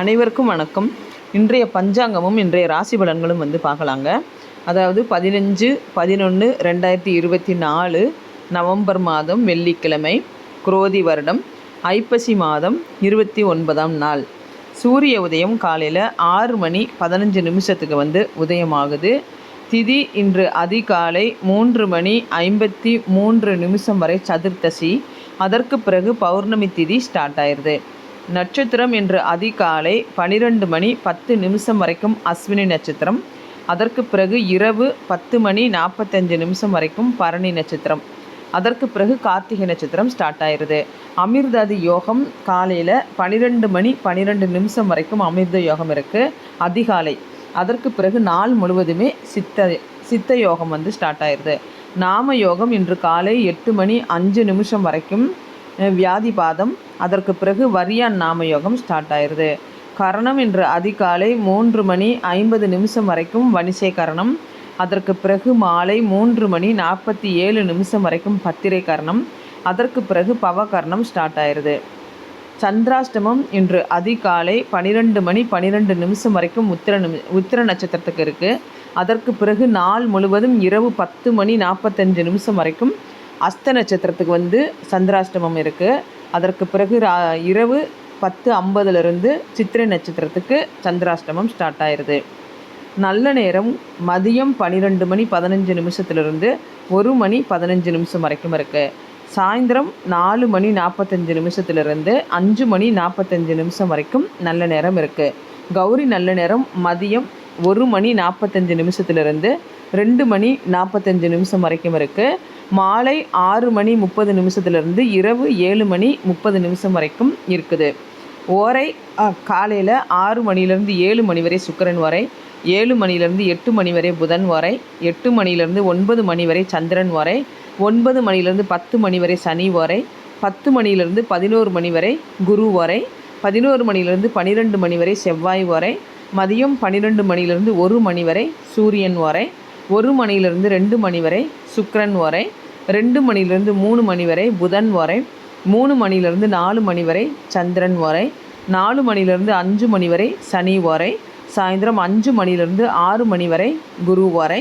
அனைவருக்கும் வணக்கம். இன்றைய பஞ்சாங்கமும் இன்றைய ராசி பலன்களும் வந்து பார்க்கலாங்க. அதாவது பதினஞ்சு பதினொன்று ரெண்டாயிரத்தி இருபத்தி நாலு நவம்பர் மாதம் வெள்ளிக்கிழமை குரோதி வருடம் ஐப்பசி மாதம் இருபத்தி ஒன்பதாம் நாள். சூரிய உதயம் காலையில் ஆறு மணி பதினஞ்சு நிமிஷத்துக்கு வந்து உதயமாகுது. திதி இன்று அதிகாலை மூன்று மணி ஐம்பத்தி மூன்று நிமிஷம் வரை சதுர்த்தசி. அதற்கு பிறகு பௌர்ணமி திதி ஸ்டார்ட் ஆயிடுது நட்சத்திரம் இன்று அதிகாலை பனிரெண்டு மணி பத்து நிமிஷம் வரைக்கும் அஸ்வினி நட்சத்திரம். அதற்கு பிறகு இரவு பத்து மணி நாற்பத்தஞ்சு நிமிஷம் வரைக்கும் பரணி நட்சத்திரம். அதற்கு பிறகு கார்த்திகை நட்சத்திரம் ஸ்டார்ட் ஆயிடுது. அமிர்தாதி யோகம் காலையில் பனிரெண்டு மணி பன்னிரெண்டு நிமிஷம் வரைக்கும் அமிர்த யோகம் இருக்குது அதிகாலை. அதற்கு பிறகு நாள் முழுவதுமே சித்த சித்த யோகம் வந்து ஸ்டார்ட் ஆயிடுது. நாம யோகம் இன்று காலை எட்டு மணி அஞ்சு நிமிஷம் வரைக்கும் வியாதி வியாதிபாதம் அதற்கு பிறகு வரியான் நாமயோகம் ஸ்டார்ட் ஆயிடுது. கரணம் இன்று அதிகாலை மூன்று மணி ஐம்பது நிமிஷம் வரைக்கும் வனிசை கரணம். அதற்கு பிறகு மாலை மூன்று மணி நாற்பத்தி ஏழு நிமிஷம் வரைக்கும் பத்திரை கரணம். அதற்கு பிறகு பவகரணம் ஸ்டார்ட் ஆயிடுது. சந்திராஷ்டமம் இன்று அதிகாலை பன்னிரெண்டு மணி பன்னிரெண்டு நிமிஷம் வரைக்கும் உத்திர நிமி உத்திர நட்சத்திரத்துக்கு இருக்குது அதற்கு பிறகு நாள் முழுவதும் இரவு பத்து மணி நாற்பத்தஞ்சு நிமிஷம் வரைக்கும் அஸ்த நட்சத்திரத்துக்கு வந்து சந்திராஷ்டமம் இருக்குது அதற்கு பிறகு ரா இரவு பத்து ஐம்பதுலேருந்து சித்திரை நட்சத்திரத்துக்கு சந்திராஷ்டமம் ஸ்டார்ட் ஆயிடுது நல்ல நேரம் மதியம் பன்னிரெண்டு மணி பதினஞ்சு நிமிஷத்துலேருந்து ஒரு மணி பதினஞ்சு நிமிஷம் வரைக்கும் இருக்குது சாயந்தரம் நாலு மணி நாற்பத்தஞ்சு நிமிஷத்துலேருந்து அஞ்சு மணி நாற்பத்தஞ்சு நிமிஷம் வரைக்கும் நல்ல நேரம் இருக்குது கௌரி நல்ல நேரம் மதியம் ஒரு மணி நாற்பத்தஞ்சு நிமிஷத்துலேருந்து ரெண்டு மணி நாற்பத்தஞ்சு நிமிஷம் வரைக்கும் இருக்குது மாலை ஆறு மணி முப்பது நிமிஷத்துலேருந்து இரவு ஏழு மணி முப்பது நிமிஷம் வரைக்கும் இருக்குது. ஓரை காலையில் ஆறு மணிலேருந்து ஏழு மணி வரை சுக்கிரன் வரை ஏழு மணிலேருந்து எட்டு மணி வரை புதன் வரை எட்டு மணிலேருந்து ஒன்பது மணி வரை சந்திரன் வரை ஒன்பது மணிலேருந்து பத்து மணி வரை சனி வரை பத்து மணிலேருந்து பதினோரு மணி வரை குரு வரை பதினோரு மணிலேருந்து பன்னிரெண்டு மணி வரை செவ்வாய் வரை மதியம் பன்னிரெண்டு மணியிலிருந்து ஒரு மணி வரை சூரியன் வரை ஒரு மணியிலிருந்து ரெண்டு மணி வரை சுக்கரன் வரை ரெண்டு மணிலேருந்து மூணு மணி வரை புதன் வரை மூணு மணிலேருந்து நாலு மணி வரை சந்திரன் வரை நாலு மணிலேருந்து அஞ்சு மணி வரை சனி வரை சாயந்தரம் அஞ்சு மணியிலிருந்து ஆறு மணி வரை குரு வரை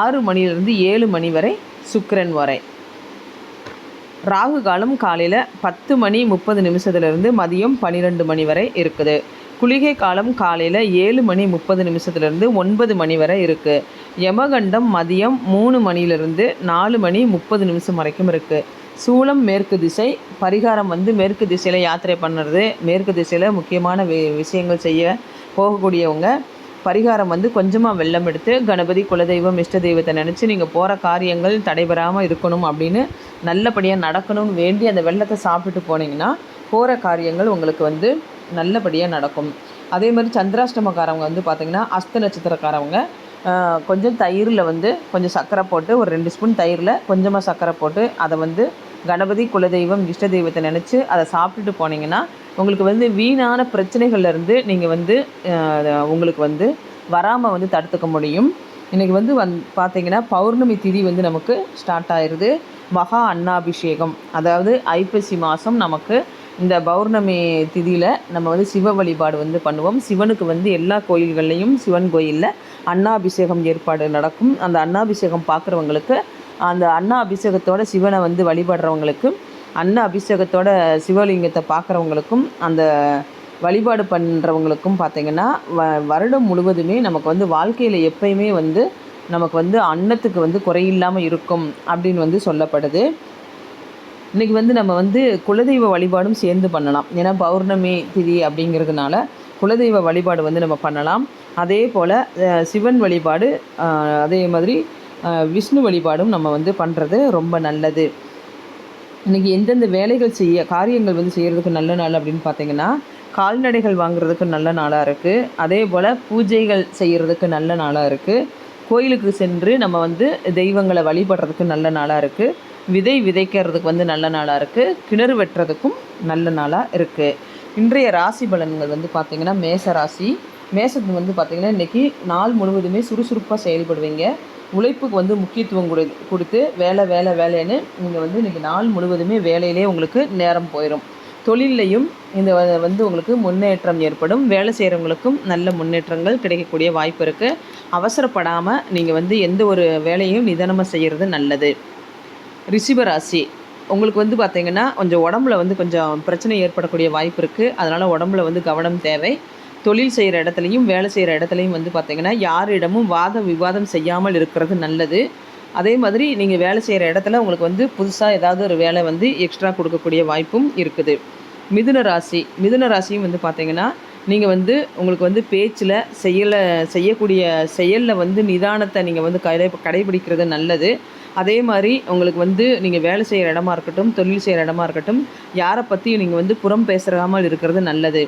ஆறு மணிலேருந்து ஏழு மணி வரை சுக்கரன் வரை. ராகு காலம் காலையில் பத்து மணி முப்பது நிமிஷத்துலேருந்து மதியம் பன்னிரெண்டு மணி வரை இருக்குது. குளிகை காலம் காலையில் ஏழு மணி முப்பது நிமிஷத்துலேருந்து ஒன்பது மணி வரை இருக்குது யமகண்டம் மதியம் மூணு மணிலிருந்து நாலு மணி முப்பது நிமிஷம் வரைக்கும் இருக்குது சூளம் மேற்கு திசை பரிகாரம் வந்து மேற்கு திசையில் யாத்திரை பண்ணுறது. மேற்கு திசையில் முக்கியமான வி விஷயங்கள் செய்ய போகக்கூடியவங்க பரிகாரம் வந்து கொஞ்சமாக வெள்ளம் எடுத்து கணபதி குலதெய்வம் இஷ்ட தெய்வத்தை நினச்சி நீங்கள் போகிற காரியங்கள் தடைபெறாமல் இருக்கணும் அப்படின்னு நல்லபடியாக நடக்கணும்னு வேண்டி அந்த வெள்ளத்தை சாப்பிட்டுட்டு போனீங்கன்னா போகிற காரியங்கள் உங்களுக்கு வந்து நல்லபடியாக நடக்கும். அதே மாதிரி சந்திராஷ்டமக்காரவங்க வந்து பார்த்திங்கன்னா அஸ்த நட்சத்திரக்காரவங்க. கொஞ்சம் தயிரில் வந்து கொஞ்சம் சர்க்கரை போட்டு ஒரு ரெண்டு ஸ்பூன் தயிரில் கொஞ்சமாக சர்க்கரை போட்டு அதை வந்து கணபதி குலதெய்வம் இஷ்ட தெய்வத்தை நினச்சி அதை சாப்பிட்டுட்டு போனீங்கன்னா உங்களுக்கு வந்து வீணான பிரச்சனைகள்லேருந்து நீங்கள் வந்து உங்களுக்கு வந்து வராமல் வந்து தடுத்துக்க முடியும். இன்றைக்கி வந்து வந் பார்த்தீங்கன்னா பௌர்ணமி திதி வந்து நமக்கு ஸ்டார்ட் ஆயிடுது மகா அன்னாபிஷேகம். அதாவது ஐப்பசி மாதம் நமக்கு இந்த பௌர்ணமி திதியில் நம்ம வந்து சிவ வழிபாடு வந்து பண்ணுவோம். சிவனுக்கு வந்து எல்லா கோயில்கள்லேயும் சிவன் கோயிலில் அன்னாபிஷேகம் ஏற்பாடு நடக்கும். அந்த அன்னாபிஷேகம் பார்க்குறவங்களுக்கு அந்த அன்னா அபிஷேகத்தோட சிவனை வந்து வழிபடுறவங்களுக்கு அன்ன அபிஷேகத்தோட சிவலிங்கத்தை பார்க்குறவங்களுக்கும் அந்த வழிபாடு பண்ணுறவங்களுக்கும் பார்த்திங்கன்னா வ வருடம் முழுவதுமே நமக்கு வந்து வாழ்க்கையில் எப்பயுமே வந்து நமக்கு வந்து அன்னத்துக்கு வந்து குறையில்லாமல் இருக்கும் அப்படின்னு வந்து சொல்லப்படுது. இன்றைக்கி வந்து நம்ம வந்து குலதெய்வ வழிபாடும் சேர்ந்து பண்ணலாம். ஏன்னா பௌர்ணமி திதி அப்படிங்கிறதுனால குலதெய்வ வழிபாடு வந்து நம்ம பண்ணலாம். அதே போல் சிவன் வழிபாடு அதே மாதிரி விஷ்ணு வழிபாடும் நம்ம வந்து பண்ணுறது ரொம்ப நல்லது. இன்றைக்கி எந்தெந்த வேலைகள் செய்ய காரியங்கள் வந்து செய்கிறதுக்கு நல்ல நாள் அப்படின்னு பார்த்தீங்கன்னா கால்நடைகள் வாங்குறதுக்கு நல்ல நாளாக இருக்குது அதே போல் பூஜைகள் செய்கிறதுக்கு நல்ல நாளாக இருக்குது கோயிலுக்கு சென்று நம்ம வந்து தெய்வங்களை வழிபடுறதுக்கு நல்ல நாளாக இருக்குது விதை விதைக்கிறதுக்கு வந்து நல்ல நாளாக இருக்குது கிணறு வெட்டுறதுக்கும் நல்ல நாளாக இருக்குது இன்றைய ராசி பலன்கள் வந்து பார்த்திங்கன்னா மேச ராசி. மேசத்துக்கு வந்து பார்த்திங்கன்னா இன்றைக்கி நாள் முழுவதுமே சுறுசுறுப்பாக செயல்படுவீங்க. உழைப்புக்கு வந்து முக்கியத்துவம் கொடு கொடுத்து வேலை வேலை வேலைன்னு நீங்கள் வந்து இன்றைக்கி நாள் முழுவதுமே வேலையிலே உங்களுக்கு நேரம் போயிடும் தொழில்லையும் இந்த வந்து உங்களுக்கு முன்னேற்றம் ஏற்படும். வேலை செய்கிறவங்களுக்கும் நல்ல முன்னேற்றங்கள் கிடைக்கக்கூடிய வாய்ப்பு இருக்குது அவசரப்படாமல் நீங்கள் வந்து எந்த ஒரு வேலையும் நிதானமாக செய்கிறது நல்லது. ரிஷிபராசி. உங்களுக்கு வந்து பார்த்தீங்கன்னா கொஞ்சம் உடம்புல வந்து கொஞ்சம் பிரச்சனை ஏற்படக்கூடிய வாய்ப்பு இருக்குது அதனால் உடம்புல வந்து கவனம் தேவை. தொழில் செய்கிற இடத்துலையும் வேலை செய்கிற இடத்துலையும் வந்து பார்த்திங்கன்னா யாரிடமும் வாத விவாதம் செய்யாமல் இருக்கிறது நல்லது. அதே மாதிரி நீங்கள் வேலை செய்கிற இடத்துல உங்களுக்கு வந்து புதுசாக ஏதாவது ஒரு வேலை வந்து எக்ஸ்ட்ரா கொடுக்கக்கூடிய வாய்ப்பும் இருக்குது. மிதுன ராசி. மிதுன ராசியும் வந்து பார்த்தீங்கன்னா நீங்கள் வந்து உங்களுக்கு வந்து பேச்சில் செய்யலை செய்யக்கூடிய செயலில் வந்து நிதானத்தை நீங்கள் வந்து கடை கடைபிடிக்கிறது நல்லது. அதே மாதிரி உங்களுக்கு வந்து நீங்கள் வேலை செய்கிற இடமா இருக்கட்டும் தொழில் செய்கிற இடமா இருக்கட்டும் யாரை பற்றியும் நீங்கள் வந்து புறம் பேசுகிறாமல் இருக்கிறது நல்லது.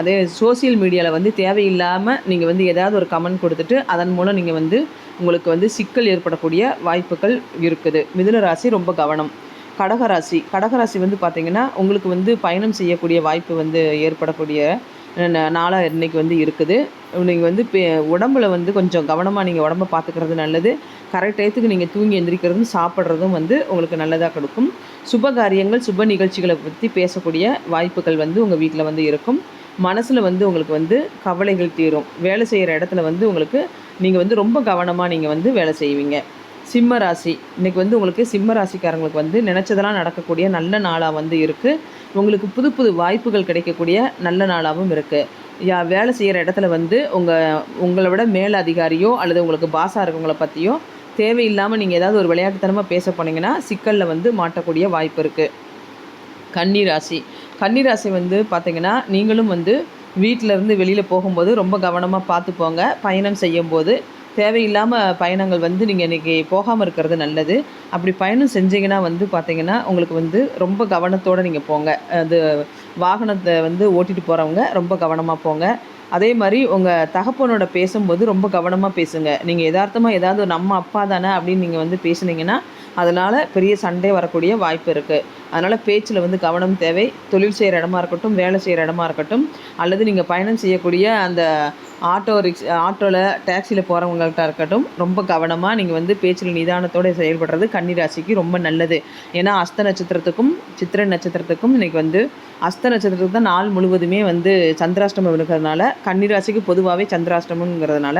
அதே சோஷியல் மீடியாவில் வந்து தேவையில்லாமல் நீங்கள் வந்து ஏதாவது ஒரு கமெண்ட் கொடுத்துட்டு அதன் மூலம் நீங்கள் வந்து உங்களுக்கு வந்து சிக்கல் ஏற்படக்கூடிய வாய்ப்புகள் இருக்குது. மிதுன ராசி ரொம்ப கவனம். கடகராசி கடகராசி வந்து பார்த்திங்கன்னா உங்களுக்கு வந்து பயணம் செய்யக்கூடிய வாய்ப்பு வந்து ஏற்படக்கூடிய நாளாக இன்றைக்கி வந்து இருக்குது. நீங்கள் வந்து பே உடம்புல வந்து கொஞ்சம் கவனமாக நீங்கள் உடம்ப பார்த்துக்கிறது நல்லது. கரெக்ட் டயத்துக்கு நீங்கள் தூங்கி எந்திரிக்கிறதும் சாப்பிட்றதும் வந்து உங்களுக்கு நல்லதாக கொடுக்கும். சுப காரியங்கள் சுப நிகழ்ச்சிகளை பற்றி பேசக்கூடிய வாய்ப்புகள் வந்து உங்கள் வீட்டில் வந்து இருக்கும். மனசில் வந்து உங்களுக்கு வந்து கவலைகள் தீரும். வேலை செய்கிற இடத்துல வந்து உங்களுக்கு நீங்கள் வந்து ரொம்ப கவனமாக நீங்கள் வந்து வேலை செய்வீங்க. சிம்ம ராசி. இன்றைக்கி வந்து உங்களுக்கு சிம்ம ராசிக்காரங்களுக்கு வந்து நினச்சதெல்லாம் நடக்கக்கூடிய நல்ல நாளாக வந்து இருக்குது உங்களுக்கு புது புது வாய்ப்புகள் கிடைக்கக்கூடிய நல்ல நாளாகவும் இருக்குது யா வேலை செய்கிற இடத்துல வந்து உங்கள் உங்களை விட மேல் அதிகாரியோ அல்லது உங்களுக்கு பாஸாக இருக்கவங்கள பற்றியோ தேவையில்லாமல் நீங்கள் ஏதாவது ஒரு விளையாட்டுத்தனமாக பேச போனீங்கன்னா சிக்கலில் வந்து மாட்டக்கூடிய வாய்ப்பு இருக்குது கன்னிராசி கன்னிராசி வந்து பார்த்திங்கன்னா நீங்களும் வந்து வீட்டில் இருந்து வெளியில் போகும்போது ரொம்ப கவனமாக பார்த்து போங்க பயணம் செய்யும்போது தேவையில்லாமல் பயணங்கள் வந்து நீங்கள் இன்றைக்கி போகாமல் இருக்கிறது நல்லது. அப்படி பயணம் செஞ்சீங்கன்னா வந்து பார்த்தீங்கன்னா உங்களுக்கு வந்து ரொம்ப கவனத்தோடு நீங்கள் போங்க. அது வாகனத்தை வந்து ஓட்டிகிட்டு போகிறவங்க ரொம்ப கவனமாக போங்க. அதே மாதிரி உங்கள் தகப்பனோட பேசும்போது ரொம்ப கவனமாக பேசுங்க. நீங்கள் யதார்த்தமாக ஏதாவது நம்ம அப்பா தானே அப்படின்னு நீங்கள் வந்து பேசுனீங்கன்னா அதனால் பெரிய சண்டை வரக்கூடிய வாய்ப்பு இருக்குது அதனால் பேச்சில் வந்து கவனம் தேவை. தொழில் செய்கிற இடமா இருக்கட்டும் வேலை செய்கிற இடமா இருக்கட்டும் அல்லது நீங்கள் பயணம் செய்யக்கூடிய அந்த ஆட்டோ ரிக்ஸ் ஆட்டோவில் டாக்ஸியில் போகிறவங்கள்ட்ட இருக்கட்டும் ரொம்ப கவனமாக நீங்கள் வந்து பேச்சில் நிதானத்தோடு செயல்படுறது கன்னிராசிக்கு ரொம்ப நல்லது. ஏன்னா அஸ்த நட்சத்திரத்துக்கும் சித்திரை நட்சத்திரத்துக்கும் இன்றைக்கி வந்து அஸ்த நட்சத்திரத்துக்கு தான் நாள் முழுவதுமே வந்து சந்திராஷ்டமம் இருக்கிறதுனால கன்னிராசிக்கு பொதுவாகவே சந்திராஷ்டமங்கிறதுனால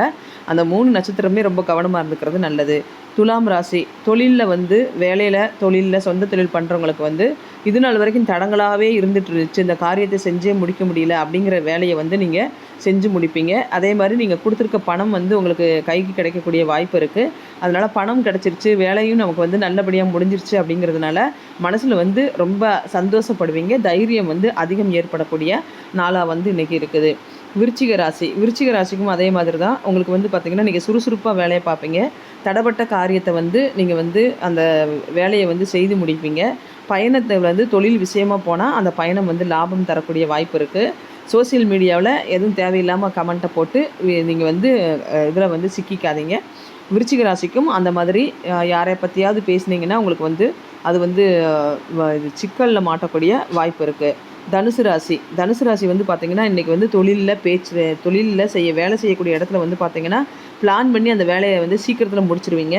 அந்த மூணு நட்சத்திரமே ரொம்ப கவனமாக இருந்துக்கிறது நல்லது. துலாம் ராசி தொழிலில் வந்து வேலையில் தொழிலில் சொந்த தொழில் பண்ணுறவங்களுக்கு வந்து இது நாள் வரைக்கும் தடங்களாகவே இருந்துட்டு இருந்துச்சு இந்த காரியத்தை செஞ்சே முடிக்க முடியல அப்படிங்கிற வேலையை வந்து நீங்கள் செஞ்சு முடிப்பீங்க. அதே மாதிரி நீங்கள் கொடுத்துருக்க பணம் வந்து உங்களுக்கு கைக்கு கிடைக்கக்கூடிய வாய்ப்பு இருக்குது அதனால் பணம் கிடச்சிருச்சு வேலையும் நமக்கு வந்து நல்லபடியாக முடிஞ்சிருச்சு அப்படிங்கிறதுனால மனசில் வந்து ரொம்ப சந்தோஷப்படுவீங்க. தைரியம் வந்து அதிகம் ஏற்படக்கூடிய நாளாக வந்து இன்றைக்கி இருக்குது. விருச்சிக ராசி. விருச்சிக ராசிக்கும் அதே மாதிரி தான். உங்களுக்கு வந்து பார்த்திங்கன்னா நீங்கள் சுறுசுறுப்பாக வேலையை பார்ப்பீங்க. தடப்பட்ட காரியத்தை வந்து நீங்கள் வந்து அந்த வேலையை வந்து செய்து முடிப்பீங்க. பயணத்தை வந்து தொழில் விஷயமா போனால் அந்த பயணம் வந்து லாபம் தரக்கூடிய வாய்ப்பு இருக்குது சோஷியல் மீடியாவில் எதுவும் தேவையில்லாமல் கமெண்ட்டை போட்டு நீங்கள் வந்து இதில் வந்து சிக்கிக்காதீங்க. விருச்சிக ராசிக்கும் அந்த மாதிரி யாரை பற்றியாவது பேசுனீங்கன்னா உங்களுக்கு வந்து அது வந்து சிக்கலில் மாட்டக்கூடிய வாய்ப்பு இருக்குது தனுசு ராசி. தனுசு ராசி வந்து பார்த்திங்கன்னா இன்றைக்கி வந்து தொழிலில் பேச்சு தொழிலில் செய்ய வேலை செய்யக்கூடிய இடத்துல வந்து பார்த்திங்கன்னா பிளான் பண்ணி அந்த வேலையை வந்து சீக்கிரத்தில் முடிச்சிருவீங்க.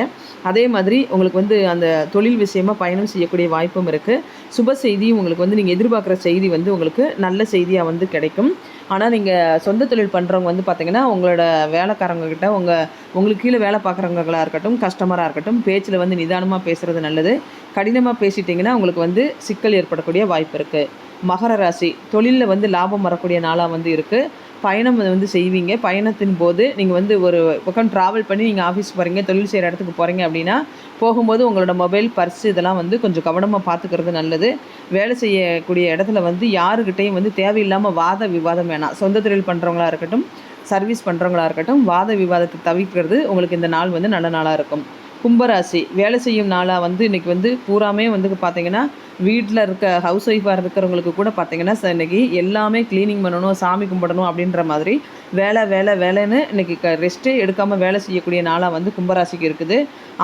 அதே மாதிரி உங்களுக்கு வந்து அந்த தொழில் விஷயமாக பயணம் செய்யக்கூடிய வாய்ப்பும் இருக்குது சுப செய்தி உங்களுக்கு வந்து நீங்கள் எதிர்பார்க்குற செய்தி வந்து உங்களுக்கு நல்ல செய்தியாக வந்து கிடைக்கும். ஆனால் நீங்கள் சொந்த தொழில் பண்ணுறவங்க வந்து பார்த்தீங்கன்னா உங்களோட வேலைக்காரங்கக்கிட்ட உங்கள் உங்களுக்கு கீழே வேலை பார்க்குறவங்களாக இருக்கட்டும் கஸ்டமராக இருக்கட்டும் பேச்சில் வந்து நிதானமாக பேசுகிறது நல்லது. கடினமாக பேசிட்டிங்கன்னா உங்களுக்கு வந்து சிக்கல் ஏற்படக்கூடிய வாய்ப்பு இருக்குது மகர ராசி தொழிலில் வந்து லாபம் வரக்கூடிய நாளாக வந்து இருக்குது பயணம் வந்து செய்வீங்க. பயணத்தின் போது நீங்கள் வந்து ஒரு பக்கம் ட்ராவல் பண்ணி நீங்கள் ஆஃபீஸ் போகிறீங்க தொழில் செய்கிற இடத்துக்கு போகிறீங்க அப்படின்னா போகும்போது உங்களோட மொபைல் பர்ஸ் இதெல்லாம் வந்து கொஞ்சம் கவனமாக பார்த்துக்கிறது நல்லது. வேலை செய்யக்கூடிய இடத்துல வந்து யாருக்கிட்டையும் வந்து தேவையில்லாமல் வாத விவாதம் வேணாம். சொந்த தொழில் பண்ணுறவங்களா இருக்கட்டும் சர்வீஸ் பண்ணுறவங்களா இருக்கட்டும் வாத விவாதத்தை தவிர்க்கிறது உங்களுக்கு இந்த நாள் வந்து நல்ல நாளாக இருக்கும். கும்பராசி வேலை செய்யும் நாளாக வந்து இன்றைக்கி வந்து பூராமே வந்து பார்த்தீங்கன்னா வீட்டில் இருக்க ஹவுஸ் ஒய்ஃபாக இருக்கிறவங்களுக்கு கூட பார்த்தீங்கன்னா இன்றைக்கி எல்லாமே க்ளீனிங் பண்ணணும் சாமி கும்பிடணும் அப்படின்ற மாதிரி வேலை வேலை வேலைன்னு இன்றைக்கி க ரெஸ்ட்டே எடுக்காமல் வேலை செய்யக்கூடிய நாளாக வந்து கும்பராசிக்கு இருக்குது.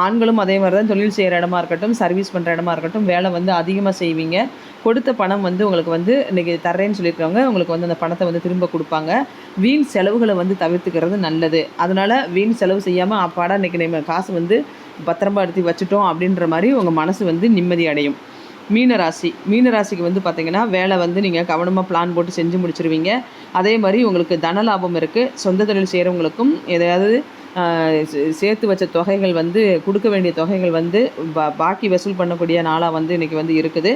ஆண்களும் அதே மாதிரி தான் தொழில் செய்கிற இடமா இருக்கட்டும் சர்வீஸ் பண்ணுற இடமா இருக்கட்டும் வேலை வந்து அதிகமாக செய்வீங்க. கொடுத்த பணம் வந்து உங்களுக்கு வந்து இன்றைக்கி தர்றேன்னு சொல்லியிருக்கவங்க உங்களுக்கு வந்து அந்த பணத்தை வந்து திரும்ப கொடுப்பாங்க. வீண் செலவுகளை வந்து தவிர்த்துக்கிறது நல்லது. அதனால் வீண் செலவு செய்யாமல் அப்பாடா இன்றைக்கி நம்ம காசு வந்து பத்திரமா எடுத்து வச்சுட்டோம் அப்படின்ற மாதிரி உங்கள் மனசு வந்து நிம்மதி அடையும். மீன ராசி வந்து பார்த்திங்கன்னா வேலை வந்து நீங்கள் கவனமாக பிளான் போட்டு செஞ்சு முடிச்சிருவீங்க. அதே மாதிரி உங்களுக்கு தன லாபம் இருக்குது சொந்த தொழில் செய்கிறவங்களுக்கும் எதையாவது சேர்த்து வச்ச தொகைகள் வந்து கொடுக்க வேண்டிய தொகைகள் வந்து பா பாக்கி வசூல் பண்ணக்கூடிய நாளாக வந்து இன்றைக்கி வந்து இருக்குது.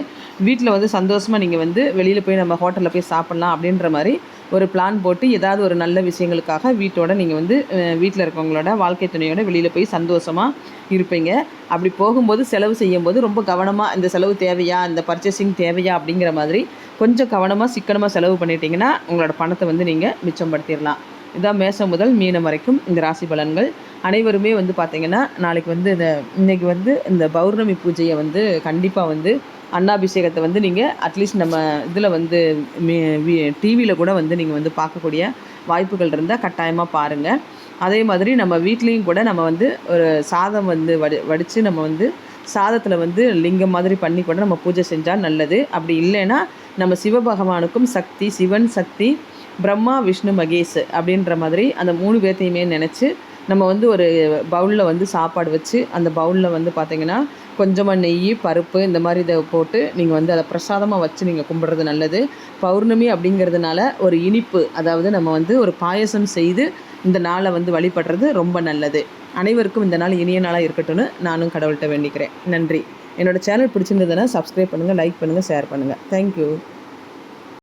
வீட்டில் வந்து சந்தோஷமாக நீங்கள் வந்து வெளியில் போய் நம்ம ஹோட்டலில் போய் சாப்பிட்லாம் அப்படின்ற மாதிரி ஒரு பிளான் போட்டு ஏதாவது ஒரு நல்ல விஷயங்களுக்காக வீட்டோட நீங்கள் வந்து வீட்டில் இருக்கவங்களோட வாழ்க்கை துணையோட வெளியில் போய் சந்தோஷமாக இருப்பீங்க. அப்படி போகும்போது செலவு செய்யும்போது ரொம்ப கவனமாக இந்த செலவு தேவையா இந்த பர்ச்சேசிங் தேவையா அப்படிங்கிற மாதிரி கொஞ்சம் கவனமாக சிக்கனமாக செலவு பண்ணிட்டீங்கன்னா உங்களோட பணத்தை வந்து நீங்கள் மிச்சப்படுத்திடலாம். இதான் மேசம் முதல் மீனம் வரைக்கும் இந்த ராசி பலன்கள். அனைவருமே வந்து பார்த்திங்கன்னா நாளைக்கு வந்து இந்த இன்றைக்கி வந்து இந்த பௌர்ணமி பூஜையை வந்து கண்டிப்பாக வந்து அன்னாபிஷேகத்தை வந்து நீங்கள் அட்லீஸ்ட் நம்ம இதில் வந்து டிவியில் கூட வந்து நீங்கள் வந்து பார்க்கக்கூடிய வாய்ப்புகள் இருந்தால் கட்டாயமாக பாருங்கள் அதே மாதிரி நம்ம வீட்லேயும் கூட நம்ம வந்து ஒரு சாதம் வந்து வடி வடித்து நம்ம வந்து சாதத்தில் வந்து லிங்கம் மாதிரி பண்ணி கூட நம்ம பூஜை செஞ்சால் நல்லது. அப்படி இல்லைன்னா நம்ம சிவபகவானுக்கும் சக்தி சிவன் சக்தி பிரம்மா விஷ்ணு மகேஷ் அப்படின்ற மாதிரி அந்த மூணு பேர்த்தையுமே நினச்சி நம்ம வந்து ஒரு பவுலில் வந்து சாப்பாடு வச்சு அந்த பவுலில் வந்து பார்த்திங்கன்னா கொஞ்சமாக நெய் பருப்பு இந்த மாதிரி இதை போட்டு நீங்கள் வந்து அதை பிரசாதமாக வச்சு நீங்கள் கும்பிட்றது நல்லது. பௌர்ணமி அப்படிங்கிறதுனால ஒரு இனிப்பு அதாவது நம்ம வந்து ஒரு பாயசம் செய்து இந்த நாளை வந்து வழிபடுறது ரொம்ப நல்லது. அனைவருக்கும் இந்த நாள் இனிய நாளாக இருக்கட்டும்னு நானும் கடவுள்கிட்ட வேண்டிக்கிறேன். நன்றி. என்னோடய சேனல் பிடிச்சிருந்ததுன்னா சப்ஸ்கிரைப் பண்ணுங்கள் லைக் பண்ணுங்கள் ஷேர் பண்ணுங்கள் தேங்க்யூ